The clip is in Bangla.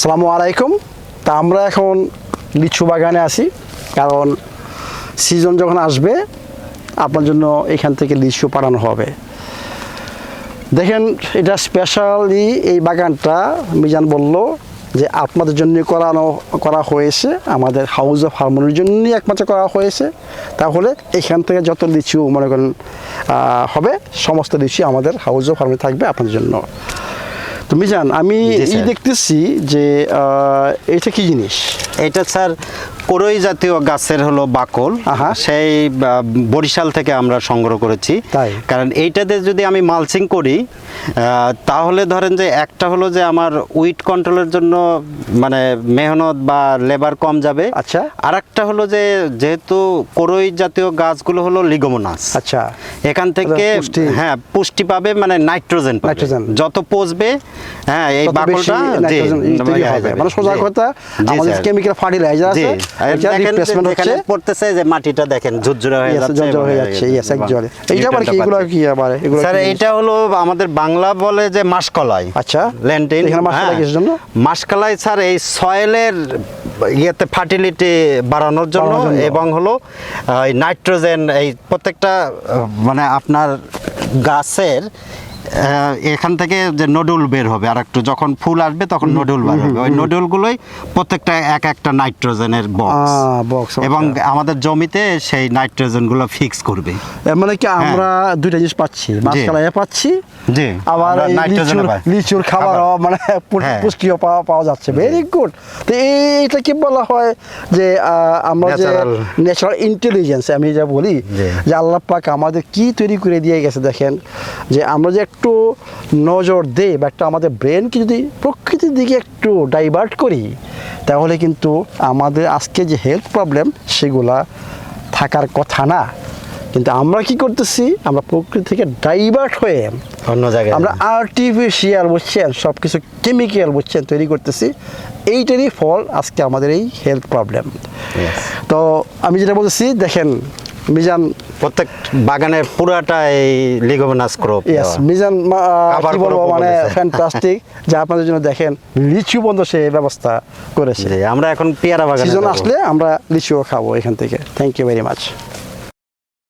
আসসালামু আলাইকুম। তা আমরা এখন লিচু বাগানে আছি, কারণ সিজন যখন আসবে, আপনার জন্য এখান থেকে লিচু পাঠানো হবে। দেখেন, এটা স্পেশালি এই বাগানটা মিজান বলল যে আপনাদের জন্য করানো, করা হয়েছে, আমাদের হাউস অফ হারমোনির জন্যই একমাত্র করা হয়েছে। তাহলে এখান থেকে যত লিচু মনে করেন হবে, সমস্ত লিচু আমাদের হাউস অফ হারমোনি থাকবে আপনাদের জন্য। তো মিজান আমি। দেখতেছি যে এটা কি জিনিস এটা স্যার করই জাতীয় গাছের হলো বাকল। সেই বরিশাল থেকে আমরা সংগ্রহ করেছি? কারণ এইটাতে যদি আমি মালচিং করি তাহলে ধরেন যে একটা হলো যে আমার উইট কন্ট্রোলের জন্য মানে মেহনত বা লেবার কম যাবে আচ্ছা। আর একটা হলো যে যেহেতু করই জাতীয় গাছগুলো হলো লিগোমোনাস আচ্ছা এখান থেকে হ্যাঁ পুষ্টি পাবে মানে নাইট্রোজেন নাইট্রোজেন। যত পচবে হ্যাঁ এই বাকলটা। মানে সোজা কথা আমাদের কেমিক্যাল ফার্টিলাইজার আছে রিপ্লেসমেন্ট হচ্ছে পড়তেছে যে মাটিটা দেখেন ঝুরঝুরে হয়ে যাচ্ছে জর্জর এবং হয়ে যাচ্ছে yes, এবং এইটা আবার কি এগুলো কি আবার? এগুলো স্যার কি? হলো আমাদের বাংলা বলে যে মাসকলাই। আচ্ছা। ল্যান্টিন এখানে মাসকলাই কিসের জন্য? মাসকলাই স্যার এই সয়েলের ইয়েতে ফার্টিলিটি বাড়ানোর জন্য এবং হলো নাইট্রোজেন এই প্রত্যেকটা মানে আপনার গাছের এখান থেকে যে নডুল বের হবে আর একটু যখন ফুল আসবে তখন নডুল বের হবে। ওই নডুলগুলোই প্রত্যেকটা এক একটা নাইট্রোজেনের বক্স. এবং আমাদের জমিতে সেই নাইট্রোজেনগুলো ফিক্স করবে। মানে কি আমরা দুইটা জিনিস পাচ্ছি মাঝখানে পাচ্ছি জি, আবার লিচুর। লিচুর খাবারও মানে হ্যাঁ। পুষ্টিও পাওয়া পাওয়া যাচ্ছে। ভেরি গুড তো এইটা কি বলা হয় যে আমরা যে ন্যাচারাল ইন্টেলিজেন্স আমি যা বলি যে আল্লাহ পাক আমাদের কি তৈরি করে দিয়ে গেছে দেখেন যে আমরা যে একটু নজর দেই বা একটু আমাদের ব্রেনকে যদি প্রকৃতির দিকে একটু ডাইভার্ট করি তাহলে কিন্তু আমাদের আজকে যে হেলথ প্রবলেম সেগুলা থাকার কথা না। কিন্তু আমরা কি করতেছি? আমরা প্রকৃতি থেকে ডাইভার্ট হয়ে অন্য জায়গায় আমরা আর্টিফিশিয়াল বুঝছেন সব কিছু কেমিক্যাল বুঝছেন তৈরি করতেছি। এইটারই ফল আজকে আমাদের এই হেলথ প্রবলেম তো আমি যেটা বলতেছি দেখেন মিজান প্রত্যেক বাগানের পুরাটাই এই লিগোমোনাস ক্রপ ইয়েস মিজান কি বলব মানে। ফ্যান্টাস্টিক যা আপনাদের জন্য দেখেন লিচু বন্ধ সে ব্যবস্থা করেছে। আমরা এখন পেয়ারা বাগান সিজন আসলে আমরা লিচুও খাব এখান থেকে। Thank you very much